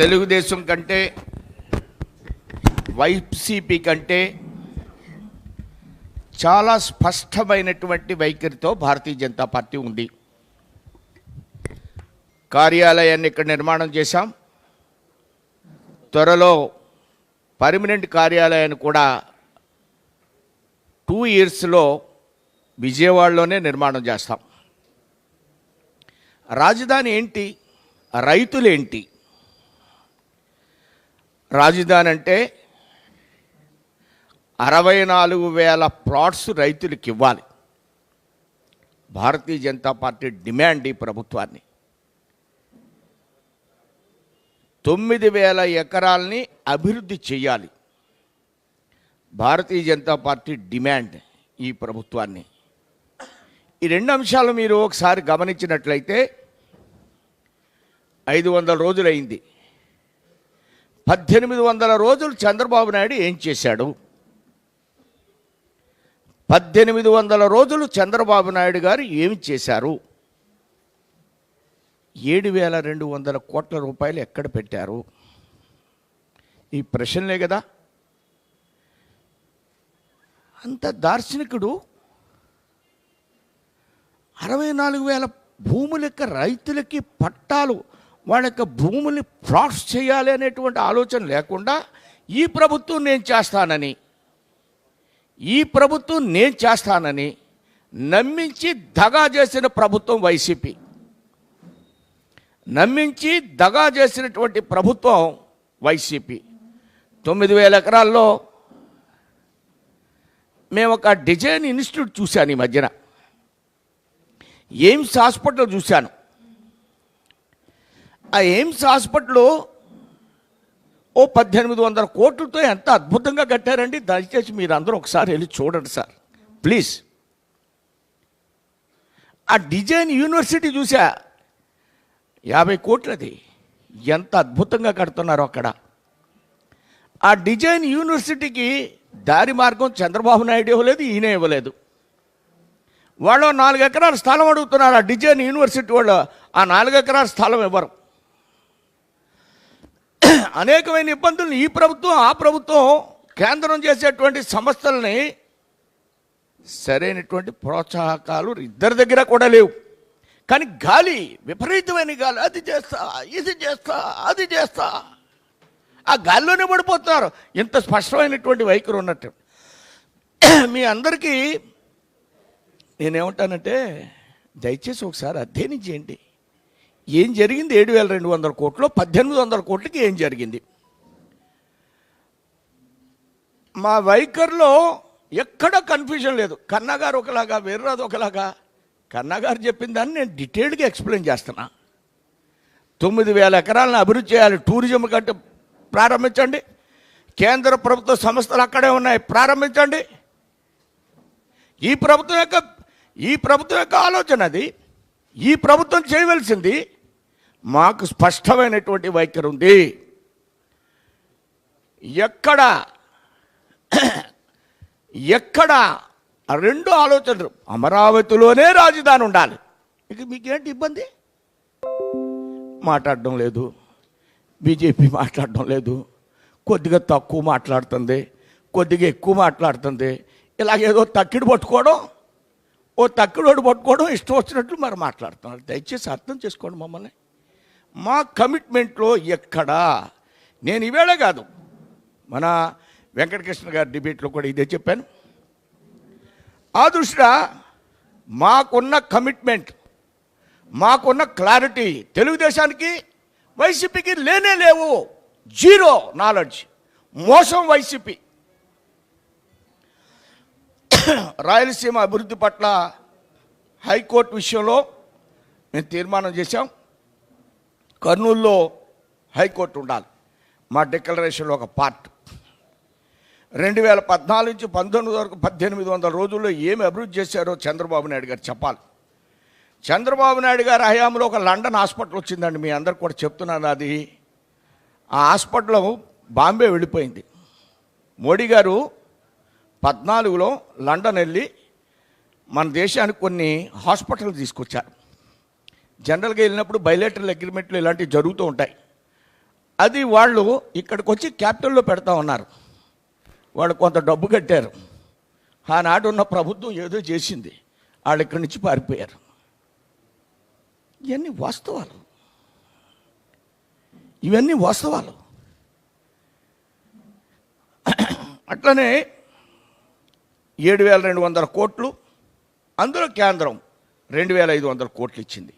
తెలుగుదేశం కంటే వైసీపీ కంటే చాలా స్పష్టమైనటువంటి వైఖరితో భారతీయ జనతా పార్టీ ఉంది. కార్యాలయాన్ని ఇక్కడ నిర్మాణం చేశాం. త్వరలో పర్మనెంట్ కార్యాలయాన్ని కూడా టూ ఇయర్స్లో విజయవాడలోనే నిర్మాణం చేస్తాం. రాజధాని ఏంటి? రైతులేంటి రాజధాని అంటే అరవై నాలుగు వేల ప్లాట్స్ రైతులకు ఇవ్వాలి. భారతీయ జనతా పార్టీ డిమాండ్ ఈ ప్రభుత్వాన్ని. తొమ్మిది వేల ఎకరాల్ని అభివృద్ధి చేయాలి. భారతీయ జనతా పార్టీ డిమాండ్ ఈ ప్రభుత్వాన్ని. ఈ రెండు అంశాలు మీరు ఒకసారి గమనించినట్లయితే ఐదు వందల రోజులైంది. పద్దెనిమిది వందల రోజులు చంద్రబాబు నాయుడు ఏం చేశాడు? పద్దెనిమిది వందల రోజులు చంద్రబాబు నాయుడు గారు ఏమి చేశారు? ఏడు వేల రెండు వందల కోట్ల రూపాయలు ఎక్కడ పెట్టారు? ఈ ప్రశ్నలే కదా. అంత దార్శనికుడు అరవై నాలుగు వేల భూముల యొక్క రైతులకి పట్టాలు వాళ్ళ యొక్క భూముల్ని ప్లాట్స్ చేయాలి అనేటువంటి ఆలోచన లేకుండా ఈ ప్రభుత్వం నేను చేస్తానని ఈ ప్రభుత్వం నేను చేస్తానని నమ్మించి దగా చేసిన ప్రభుత్వం వైసీపీ. నమ్మించి దగా చేసినటువంటి ప్రభుత్వం వైసీపీ. తొమ్మిది వేల ఎకరాల్లో మేము ఒక డిజైన్ ఇన్స్టిట్యూట్ చూశాను ఈ మధ్యన. ఎయిమ్స్ హాస్పిటల్ చూశాను. ఆ ఎయిమ్స్ హాస్పిటల్ ఓ పద్దెనిమిది వందల కోట్లతో ఎంత అద్భుతంగా కట్టారండి? దయచేసి మీరు అందరూ ఒకసారి వెళ్ళి చూడండి సార్. ప్లీజ్. ఆ డిజైన్ యూనివర్సిటీ చూసా. యాభై కోట్లది. ఎంత అద్భుతంగా కడుతున్నారు అక్కడ. ఆ డిజైన్ యూనివర్సిటీకి దారి మార్గం చంద్రబాబు నాయుడు ఇవ్వలేదు ఈయన ఇవ్వలేదు. వాళ్ళు నాలుగు ఎకరాల స్థలం అడుగుతున్నారు. ఆ డిజైన్ యూనివర్సిటీ వాళ్ళు ఆ నాలుగు ఎకరాల స్థలం ఇవ్వరు. అనేకమైన ఇబ్బందులు ఈ ప్రభుత్వం ఆ ప్రభుత్వం కేంద్రం చేసేటువంటి సంస్థల్ని సరైనటువంటి ప్రోత్సాహకాలు ఇద్దరి దగ్గర కూడా లేవు. కానీ గాలి విపరీతమైన గాలి అది చేస్తా ఇది చేస్తా అది చేస్తా. ఆ గాలిలోనే పడిపోతున్నారు. ఇంత స్పష్టమైనటువంటి వైఖరి ఉన్నట్టు. మీ అందరికీ నేనేమంటానంటే దయచేసి ఒకసారి అధ్యయనం చేయండి. ఏం జరిగింది? ఏడు వేల రెండు వందల కోట్లు పద్దెనిమిది వందల కోట్లకి ఏం జరిగింది? మా వైఖరిలో ఎక్కడ కన్ఫ్యూజన్ లేదు. కన్నగారు ఒకలాగా వీర్రాజు ఒకలాగా. కన్నగారు చెప్పిన దాన్ని నేను డీటెయిల్డ్గా ఎక్స్ప్లెయిన్ చేస్తున్నా. తొమ్మిది వేల ఎకరాలను అభివృద్ధి చేయాలి. టూరిజం కంటే ప్రారంభించండి. కేంద్ర ప్రభుత్వ సంస్థలు అక్కడే ఉన్నాయి. ప్రారంభించండి. ఈ ప్రభుత్వం యొక్క ఈ ప్రభుత్వం యొక్క ఆలోచన అది. ఈ ప్రభుత్వం చేయవలసింది మాకు స్పష్టమైనటువంటి వైఖరి ఉంది. ఎక్కడ ఎక్కడ రెండు ఆలోచనలు. అమరావతిలోనే రాజధాని ఉండాలి. ఇక మీకేంటి ఇబ్బంది? మాట్లాడడం లేదు. బీజేపీ మాట్లాడడం లేదు. కొద్దిగా తక్కువ మాట్లాడుతుంది. కొద్దిగా ఎక్కువ మాట్లాడుతుంది. ఇలాగేదో తక్కిడి పట్టుకోవడం ఓ తక్కిడోడు పట్టుకోవడం ఇష్టం వచ్చినట్లు మరి మాట్లాడుతున్నారు. దయచేసి అర్థం చేసుకోండి మమ్మల్ని. మా కమిట్మెంట్లో ఎక్కడా? నేను ఈవేళ కాదు. మన వెంకటకృష్ణ గారి డిబేట్లో కూడా ఇదే చెప్పాను. ఆ దృష్ట్యా మాకున్న కమిట్మెంట్ మాకున్న క్లారిటీ తెలుగుదేశానికి వైసీపీకి లేనే లేవు. Zero knowledge. మోసం వైసీపీ. రాయలసీమ అభివృద్ధి పట్ల హైకోర్టు విషయంలో మేము తీర్మానం చేశాం. కర్నూలులో హైకోర్టు ఉండాలి. మా డిక్లరేషన్లో ఒక పార్ట్. రెండు వేల పద్నాలుగు నుంచి పంతొమ్మిది వరకు పద్దెనిమిది వందల రోజుల్లో ఏమి అభివృద్ధి చేశారో చంద్రబాబు నాయుడు గారు చెప్పాలి. చంద్రబాబు నాయుడు గారి హయాంలో ఒక లండన్ హాస్పిటల్ వచ్చిందండి మీ అందరు కూడా చెప్తున్నాను అది. ఆ హాస్పిటల్ బాంబే వెళ్ళిపోయింది. మోడీ గారు పద్నాలుగులో లండన్ వెళ్ళి మన దేశానికి కొన్ని హాస్పిటల్ తీసుకొచ్చారు. జనరల్గా వెళ్ళినప్పుడు బయలేటరల్ అగ్రిమెంట్లు ఇలాంటివి జరుగుతూ ఉంటాయి. అది వాళ్ళు ఇక్కడికి వచ్చి క్యాపిటల్లో పెడతా ఉన్నారు. వాళ్ళు కొంత డబ్బు కట్టారు. ఆనాడు ఉన్న ప్రభుత్వం ఏదో చేసింది. వాళ్ళు ఇక్కడి నుంచి పారిపోయారు. ఇవన్నీ వాస్తవాలు. ఇవన్నీ వాస్తవాలు. అట్లనే ఏడు వేల రెండు వందల కోట్లు అందులో కేంద్రం రెండు వేల ఐదు వందల కోట్లు ఇచ్చింది.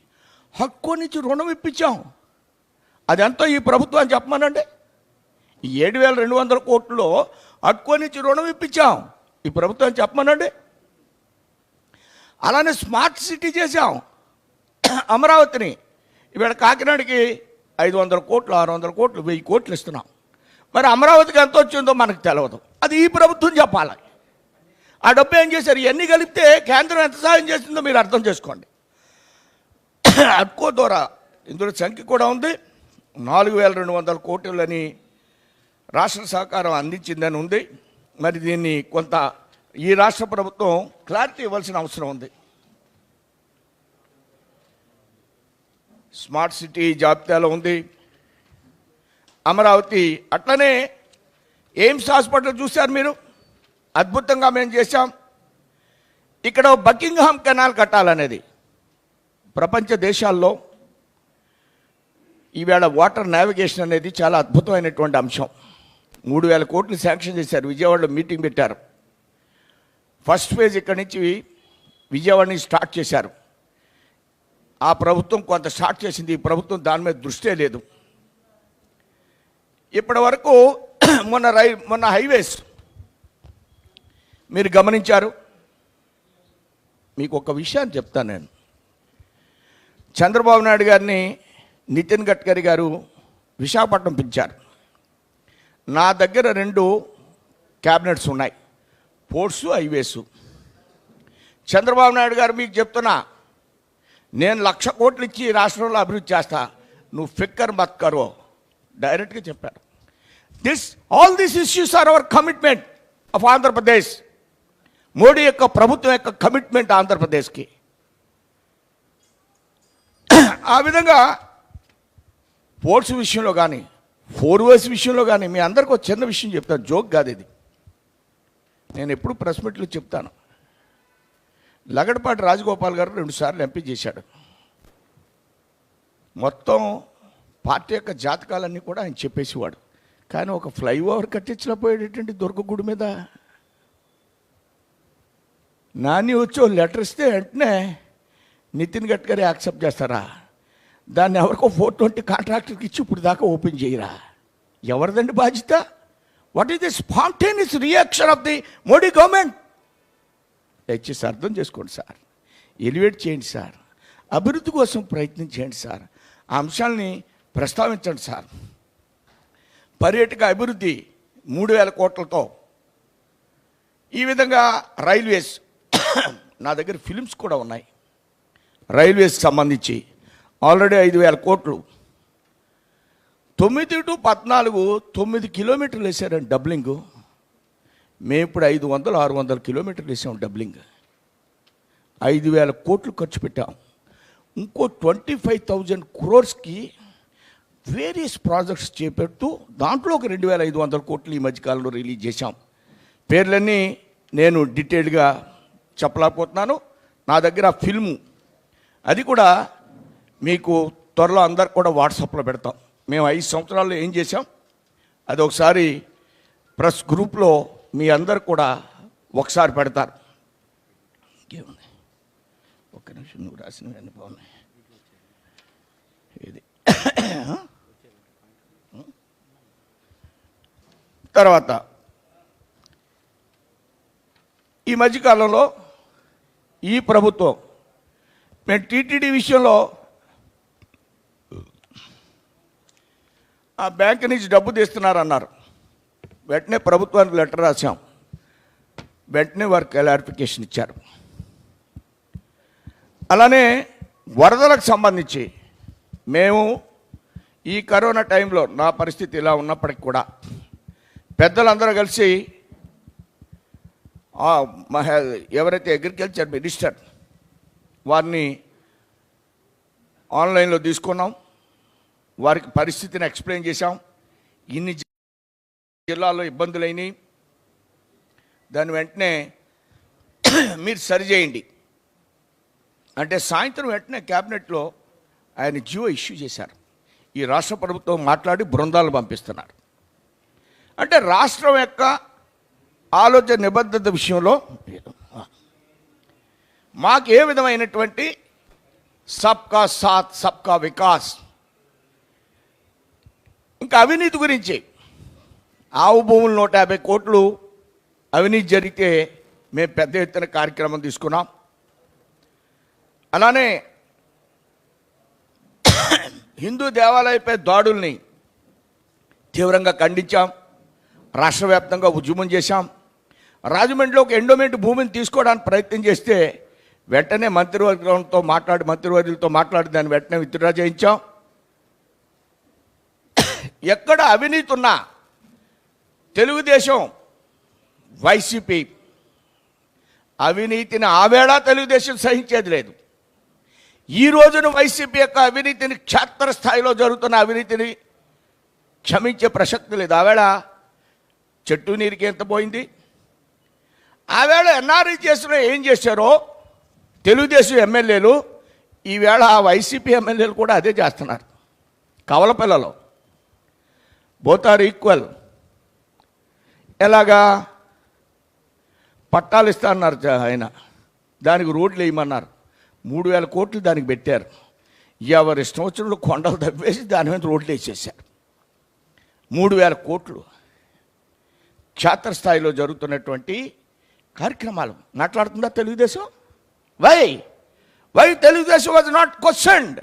హక్కు నుంచి రుణం ఇప్పించాం. అదంతా ఈ ప్రభుత్వం చెప్పమనండి? ఏడు వేల రెండు వందల కోట్లలో హక్కు నుంచి రుణం ఇప్పించాం. ఈ ప్రభుత్వం చెప్పమనండి? అలానే స్మార్ట్ సిటీ చేశాం. అమరావతిని. ఇవాళ కాకినాడకి ఐదు వందల కోట్లు ఆరు వందల కోట్లు వెయ్యి కోట్లు ఇస్తున్నాం. మరి అమరావతికి ఎంత వచ్చిందో మనకు తెలియదు అది ఈ ప్రభుత్వం చెప్పాలి. ఆ డబ్బు ఏం చేశారు? ఇవన్నీ కలిపితే కేంద్రం ఎంత సాయం చేసిందో మీరు అర్థం చేసుకోండి. అట్కో ద్వారా. ఇందులో సంఖ్య కూడా ఉంది. నాలుగు వేల రెండు వందల కోట్లని రాష్ట్ర సహకారం అందించిందని ఉంది. మరి దీన్ని కొంత ఈ రాష్ట్ర ప్రభుత్వం క్లారిటీ ఇవ్వాల్సిన అవసరం ఉంది. స్మార్ట్ సిటీ జాబితాలో ఉంది. అమరావతి అట్లనే ఎయిమ్స్ హాస్పిటల్ చూశారు మీరు? అద్భుతంగా మేము చేశాం. ఇక్కడ బకింగ్హామ్ కెనాల్ కట్టాలనేది. ప్రపంచ దేశాల్లో ఈవేళ వాటర్ నావిగేషన్ అనేది చాలా అద్భుతమైనటువంటి అంశం. మూడు వేల కోట్లు శాంక్షన్ చేశారు. విజయవాడలో మీటింగ్ పెట్టారు. ఫస్ట్ ఫేజ్ ఇక్కడి నుంచి విజయవాడని స్టార్ట్ చేశారు. ఆ ప్రభుత్వం కొంత స్టార్ట్ చేసింది. ఈ ప్రభుత్వం దాని మీద దృష్టే లేదు. ఇప్పటి వరకు మొన్న రై మొన్న హైవేస్ మీరు గమనించారు. మీకు ఒక విషయాన్ని చెప్తాను నేను. చంద్రబాబు నాయుడు గారిని నితిన్ గడ్కరీ గారు విశాఖపట్నం పిలిచారు. నా దగ్గర రెండు క్యాబినెట్స్ ఉన్నాయి. Ports highways. చంద్రబాబు నాయుడు గారు మీకు చెప్తున్నా నేను లక్ష కోట్లు ఇచ్చి రాష్ట్రంలో అభివృద్ధి చేస్తా. నువ్వు ఫిక్కర్ మత్ కరో డైరెక్ట్గా చెప్పారు. This all this issues are our commitment of Andhra Pradesh. Modi యొక్క ప్రభుత్వం యొక్క కమిట్మెంట్ ఆంధ్రప్రదేశ్కి. ఆ విధంగా పోర్ట్స్ విషయంలో కానీ ఫోర్ వేస్ విషయంలో కానీ మీ అందరికీ ఒక చిన్న విషయం చెప్తాను జోక్ కాదు ఇది. నేను ఎప్పుడు ప్రెస్ మీట్లు చెప్తాను. లగడపాటి రాజగోపాల్ గారు రెండుసార్లు ఎంపీ చేశాడు. మొత్తం పార్టీ యొక్క జాతకాలన్నీ కూడా ఆయన చెప్పేసేవాడు. కానీ ఒక ఫ్లైఓవర్ కట్టించలేకపోయేటటువంటి దుర్గగుడి మీద నాని వచ్చి లెటర్ ఇస్తే వెంటనే నితిన్ గడ్కరీ యాక్సెప్ట్ చేస్తారా? దాన్ని ఎవరికో ఫోర్ ట్వంటీ కాంట్రాక్టర్కి ఇచ్చి ఇప్పుడు దాకా ఓపెన్ చేయరా? ఎవరిదండి బాధ్యత? What is the spontaneous reaction of the Modi government దయచేసి అర్థం చేసుకోండి సార్. ఎలివేట్ చేయండి సార్. అభివృద్ధి కోసం ప్రయత్నం చేయండి సార్. ఆ అంశాలని ప్రస్తావించండి సార్. పర్యాటక అభివృద్ధి మూడు వేల కోట్లతో. ఈ విధంగా రైల్వేస్ నా దగ్గర ఫిలిమ్స్ కూడా ఉన్నాయి. రైల్వేస్ సంబంధించి. ఆల్రెడీ ఐదు వేల కోట్లు. తొమ్మిది టు పద్నాలుగు తొమ్మిది కిలోమీటర్లు వేసారండి డబ్లింగ్. మేము ఇప్పుడు ఐదు వందలు ఆరు వందల కిలోమీటర్లు వేసాం డబ్లింగ్. ఐదు వేల కోట్లు ఖర్చు పెట్టాం. ఇంకో ట్వంటీ ఫైవ్ థౌజండ్ క్రోర్స్కి వేరియస్ ప్రాజెక్ట్స్ చేపెడుతూ దాంట్లో ఒక రెండు వేల ఐదు వందల కోట్లు ఈ మధ్యకాలంలో రిలీజ్ చేశాం. పేర్లన్నీ నేను డీటెయిల్డ్గా చెప్పలేకపోతున్నాను. నా దగ్గర ఫిల్ము. అది కూడా మీకు త్వరలో అందరికి కూడా వాట్సాప్లో పెడతాం. మేము ఐదు సంవత్సరాల్లో ఏం చేశాం? అది ఒకసారి ప్రెస్ గ్రూప్లో మీ అందరు కూడా ఒకసారి పెడతారు. ఇంకేముంది? ఒక్క నిమిషం నువ్వు రాసినవన్నీ బాగున్నాయి. ఇది. తర్వాత ఈ మధ్యకాలంలో ఈ ప్రభుత్వం మేము టీటీడీ విషయంలో ఆ బ్యాంక్ నుంచి డబ్బు తీస్తున్నారన్నారు. వెంటనే ప్రభుత్వానికి లెటర్ రాసాం వెంటనే వారు క్లారిఫికేషన్ ఇచ్చారు. అలానే వరదలకు సంబంధించి మేము ఈ కరోనా టైంలో నా పరిస్థితి ఇలా ఉన్నప్పటికి కూడా పెద్దలందరూ కలిసి మహ- ఎవరైతే అగ్రికల్చర్ మినిస్టర్ వారిని ఆన్లైన్లో తీసుకున్నాం. వారికి పరిస్థితిని ఎక్స్ప్లెయిన్ చేశాం. ఇన్ని జిల్లాల్లో ఇబ్బందులైనవి దాని వెంటనే మీరు సరిచేయండి అంటే సాయంత్రం వెంటనే క్యాబినెట్లో ఆయన జియో ఇష్యూ చేశారు. ఈ రాష్ట్ర ప్రభుత్వం మాట్లాడి బృందాలు పంపిస్తున్నారు. అంటే రాష్ట్రం యొక్క ఆలోచన నిబద్ధత విషయంలో మాకు ఏ విధమైనటువంటి సబ్కా సాత్ సబ్కా వికాస్ ఇంకా అవినీతి గురించి. ఆవు భూములు నూట యాభై కోట్లు అవినీతి జరిగితే మేము పెద్ద ఎత్తున కార్యక్రమం తీసుకున్నాం. అలానే హిందూ దేవాలయపై దాడుల్ని తీవ్రంగా ఖండించాం. రాష్ట్ర వ్యాప్తంగా ఉద్యమం చేశాం. రాజమండ్రిలో ఒక ఎండోమెంట్ భూమిని తీసుకోవడానికి ప్రయత్నం చేస్తే వెంటనే మంత్రివర్గంతో మాట్లాడి మంత్రివర్యులతో మాట్లాడి దాన్ని వెంటనే విత్డ్రా చేయించాం. ఎక్కడ అవినీతి ఉన్నా తెలుగుదేశం వైసీపీ అవినీతిని ఆవేళ తెలుగుదేశం సహించేది లేదు. ఈ రోజున వైసీపీ యొక్క అవినీతిని క్షేత్రస్థాయిలో జరుగుతున్న అవినీతిని క్షమించే ప్రసక్తి లేదు. ఆవేళ చెట్టు నీరుకి ఎంత పోయింది? ఆవేళ ఎన్ఆర్ఐ చేసిన ఏం చేశారో తెలుగుదేశం ఎమ్మెల్యేలు ఈవేళ ఆ వైసీపీ ఎమ్మెల్యేలు కూడా అదే చేస్తున్నారు. కవల పిల్లలు. బోత్ ఆర్ ఈక్వల్ ఎలాగా? పట్టాలు ఇస్తా అన్నారు ఆయన. దానికి రోడ్లు వేయమన్నారు. మూడు వేల కోట్లు దానికి పెట్టారు. ఎవరి ఇష్టం వచ్చినట్లు కొండలు తవ్వేసి దాని మీద రోడ్లు వేసేసారు మూడు వేల కోట్లు. క్షేత్రస్థాయిలో జరుగుతున్నటువంటి కార్యక్రమాలు. మాట్లాడుతుందా Telugu Desam? Why? Why Telugu Desam was not questioned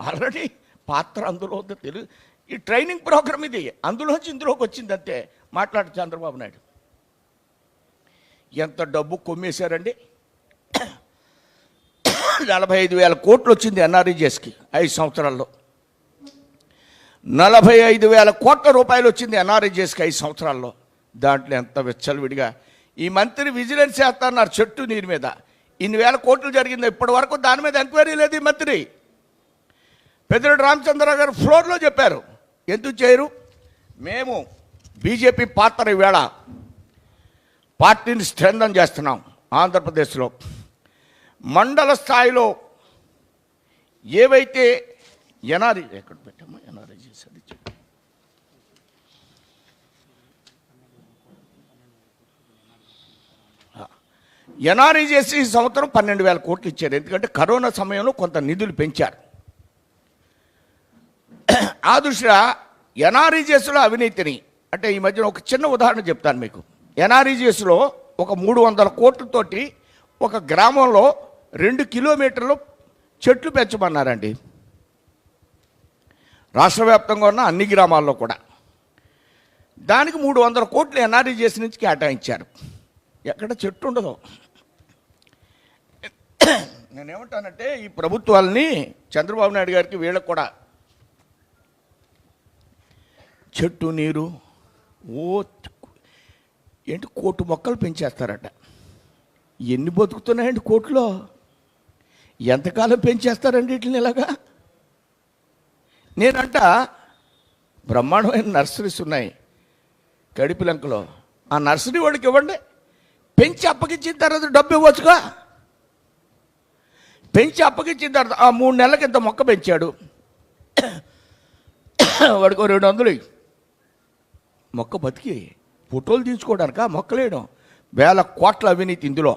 already పాత్ర అందులో ఉంది. తెలుగు ఈ ట్రైనింగ్ ప్రోగ్రామ్ ఇది. అందులోంచి ఇందులోకి వచ్చింది అంతే. మాట్లాడు చంద్రబాబు నాయుడు. ఎంత డబ్బు కొమ్మేశారండి? నలభై ఐదు వేల కోట్లు వచ్చింది ఎన్ఆర్ఈజెస్కి ఐదు సంవత్సరాల్లో. నలభై ఐదు వేల కోట్ల రూపాయలు వచ్చింది ఎన్ఆర్ఈజెస్కి ఐదు సంవత్సరాల్లో. దాంట్లో ఎంత విచ్చలవిడిగా. ఈ మంత్రి విజిలెన్స్ చేస్తున్నారు చెట్టు నీరు మీద. ఇన్ని వేల కోట్లు జరిగింది. ఇప్పటి వరకు దాని మీద ఎంక్వైరీ లేదు ఈ మంత్రి. పెద్దరెడ్డి రామచంద్రరావు గారు ఫ్లోర్లో చెప్పారు. ఎందుకు చేయరు? మేము బీజేపీ పాత్ర ఈవేళ పార్టీని స్ట్రెంథన్ చేస్తున్నాం ఆంధ్రప్రదేశ్లో. మండల స్థాయిలో ఏవైతే ఎన్ఆర్ఈ ఎక్కడ పెట్టామో ఎన్ఆర్ఈ చేసేది చెప్పు. ఎన్ఆర్ఈ చేసి ఈ సంవత్సరం పన్నెండు వేల కోట్లు ఇచ్చారు. ఎందుకంటే కరోనా సమయంలో కొంత నిధులు పెంచారు. ఆ దృష్ట్యా ఎన్ఆర్ఈజిఎస్లో అవినీతిని. అంటే ఈ మధ్యన ఒక చిన్న ఉదాహరణ చెప్తాను మీకు. ఎన్ఆర్ఈజిఎస్లో ఒక మూడు వందల కోట్లతోటి ఒక గ్రామంలో రెండు కిలోమీటర్లు చెట్లు పెంచమన్నారండి. రాష్ట్ర వ్యాప్తంగా ఉన్న అన్ని గ్రామాల్లో కూడా. దానికి మూడు వందల కోట్లు ఎన్ఆర్ఈజిఎస్ నుంచి కేటాయించారు. ఎక్కడ చెట్టు ఉండదు. నేనేమంటానంటే ఈ ప్రభుత్వాలని చంద్రబాబు నాయుడు గారికి వీళ్ళకి కూడా చెట్టు నీరు ఓ ఏంటి కోటు మొక్కలు పెంచేస్తారట. ఎన్ని బతుకుతున్నాయండి కోట్లో? ఎంతకాలం పెంచేస్తారండి వీటిని ఇలాగా? నేనంట బ్రహ్మాండమైన నర్సరీస్ ఉన్నాయి కడిపిలంకలో ఆ నర్సరీ వాడికి ఇవ్వండి. పెంచి అప్పగించిన తర్వాత డబ్బు ఇవ్వచ్చుగా? పెంచి అప్పగించిన తర్వాత ఆ మూడు నెలలకి ఇంత మొక్క పెంచాడు. వాడికి రెండు వందలు మొక్క బతికి ఫోటోలు తీసుకోవడానిక మొక్కలేయడం. వేల కోట్ల అవినీతి ఇందులో.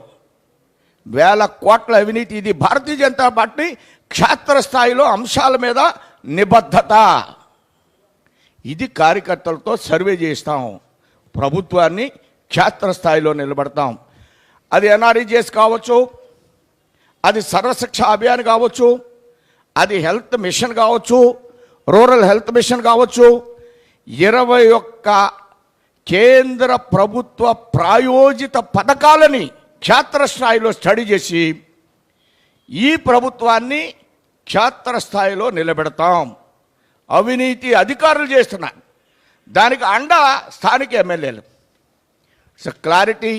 వేల కోట్ల అవినీతి ఇది భారతీయ జనతా పార్టీ క్షేత్రస్థాయిలో అంశాల మీద నిబద్ధత. ఇది కార్యకర్తలతో సర్వే చేస్తాం. ప్రభుత్వాన్ని క్షేత్రస్థాయిలో నిలబడతాం. అది ఎన్ఆర్ఈజీఎస్ కావచ్చు అది సర్వశిక్ష అభియాన్ కావచ్చు అది హెల్త్ మిషన్ కావచ్చు రూరల్ హెల్త్ మిషన్ కావచ్చు ఇరవై ఒక్క కేంద్ర ప్రభుత్వ ప్రాయోజిత పథకాలని క్షేత్రస్థాయిలో స్టడీ చేసి ఈ ప్రభుత్వాన్ని క్షేత్రస్థాయిలో నిలబెడతాం. అవినీతి అధికారులు చేస్తున్నారు దానికి అండ స్థానిక ఎమ్మెల్యేలు. సో క్లారిటీ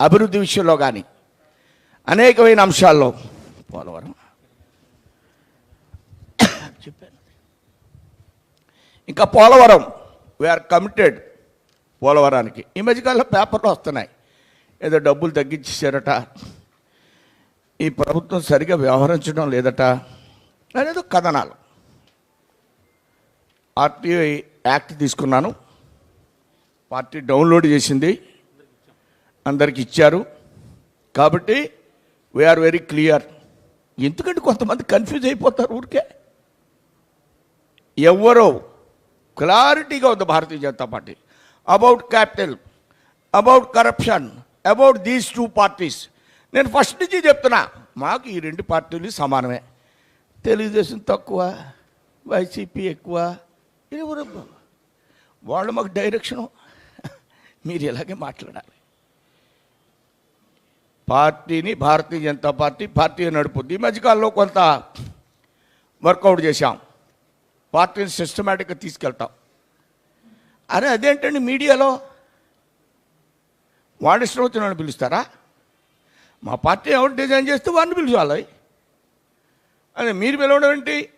అభివృద్ధి విషయంలో కానీ అనేకమైన అంశాల్లో పోలవరం చెప్పాను ఇంకా పోలవరం వీఆర్ కమిటెడ్ పోలవరానికి. ఈ మధ్యకాలంలో పేపర్లు వస్తున్నాయి. ఏదో డబ్బులు తగ్గించేశారట. ఈ ప్రభుత్వం సరిగా వ్యవహరించడం లేదట. అనేది కథనాలు. ఆర్టీఐ యాక్ట్ తీసుకున్నాను. పార్టీ డౌన్లోడ్ చేసింది. అందరికి ఇచ్చారు. కాబట్టి వీఆర్ వెరీ క్లియర్ ఎందుకంటే కొంతమంది కన్ఫ్యూజ్ అయిపోతారు ఊరికే. ఎవరో క్లారిటీగా ఉంది Bharatiya Janata party. About capital about corruption about these two parties నేను ఫస్ట్ నుంచి చెప్తున్నా మాకు ఈ రెండు పార్టీలు సమానమే. తెలుగుదేశం తక్కువ వైసీపీ ఎక్కువ ఇరువురు వాళ్ళు మాకు డైరెక్షను మీరు ఇలాగే మాట్లాడాలి. పార్టీని భారతీయ జనతా పార్టీ పార్టీ నడుపుద్ది. ఈ మధ్యకాలంలో కొంత వర్కౌట్ చేశాం. పార్టీని సిస్టమేటిక్గా తీసుకెళ్తాం. అరే అదేంటండి మీడియాలో? వాడి ఇష్టం వచ్చిన పిలుస్తారా? మా పార్టీ ఎవరు డిజైన్ చేస్తే వాడిని పిలిచాలి. అదే మీరు పిలవడం ఏంటి?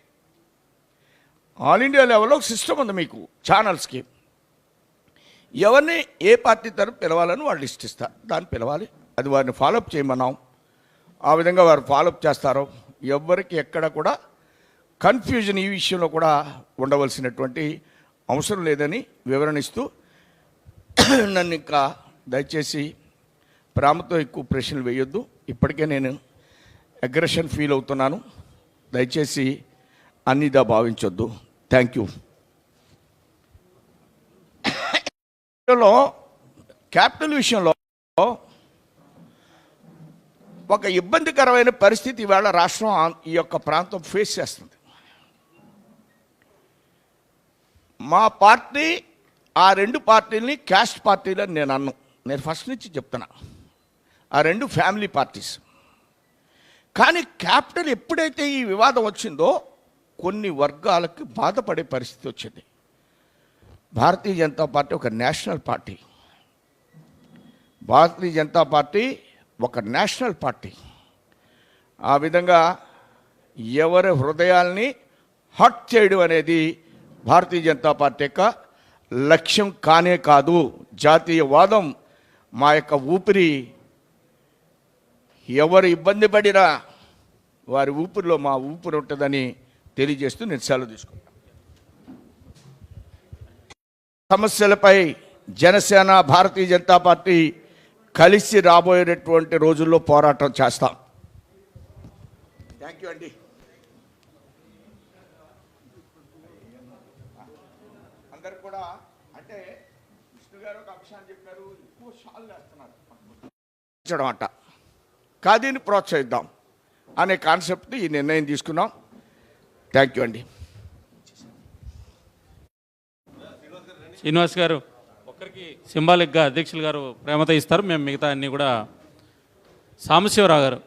ఆల్ ఇండియా లెవెల్లో ఒక సిస్టమ్ ఉంది మీకు ఛానల్స్కి ఎవరిని ఏ పార్టీ తరపు పిలవాలని వాళ్ళు ఇష్టిస్తారు దాన్ని పిలవాలి. అది వారిని ఫాలోఅప్ చేయమన్నాం. ఆ విధంగా వారు ఫాలోఅప్ చేస్తారు ఎవరికి ఎక్కడ కూడా కన్ఫ్యూజన్ ఈ విషయంలో కూడా ఉండవలసినటువంటి అవసరం లేదని వివరణిస్తూ నన్ను ఇంకా దయచేసి ప్రేమతో ఎక్కువ ప్రశ్నలు వేయొద్దు. ఇప్పటికే నేను అగ్రెషన్ ఫీల్ అవుతున్నాను. దయచేసి అన్నిదా భావించొద్దు. Thank you. విషయంలో క్యాపిటల్ విషయంలో ఒక ఇబ్బందికరమైన పరిస్థితి ఇవాళ రాష్ట్రం ఈ యొక్క ప్రాంతం ఫేస్ చేస్తుంది. మా పార్టీ ఆ రెండు పార్టీలని క్యాస్ట్ పార్టీలు అని నేను అన్ను. నేను ఫస్ట్ నుంచి చెప్తున్నా. ఆ రెండు ఫ్యామిలీ పార్టీస్. కానీ క్యాపిటల్ ఎప్పుడైతే ఈ వివాదం వచ్చిందో కొన్ని వర్గాలకి బాధపడే పరిస్థితి వచ్చింది. భారతీయ జనతా పార్టీ ఒక national party. Bharatiya Janata party ఒక నేషనల్ పార్టీ. ఆ విధంగా ఎవరి హృదయాల్ని హట్ చేయడం అనేది భారతీయ జనతా పార్టీ యొక్క లక్ష్యం కానే కాదు. జాతీయవాదం మా యొక్క ఊపిరి. ఎవరు ఇబ్బంది పడినా వారి ఊపిరిలో మా ఊపిరి ఉంటుందని తెలియజేస్తూ నేను సెలవు తీసుకుంటాను సమస్యలపై జనసేన భారతీయ జనతా పార్టీ కలిసి రాబోయేటటువంటి రోజుల్లో పోరాటం చేస్తాం. థ్యాంక్ యూ అండి అందరు కూడా అంటే విష్ణు గారు ఒక అంశాన్ని చెప్పారు ఎక్కువ షాల్ వేస్తున్నారు. అంట ఖాదీని ప్రోత్సహిద్దాం అనే కాన్సెప్ట్ ఈ నిర్ణయం తీసుకున్నాం. థ్యాంక్ యూ అండి. శ్రీనివాస్ గారు ఒక్కరికి సింబాలిక్గా అధ్యక్షులు గారు ప్రేమతో ఇస్తారు. మేము మిగతా అన్నీ కూడా సాంబశివరావు గారు.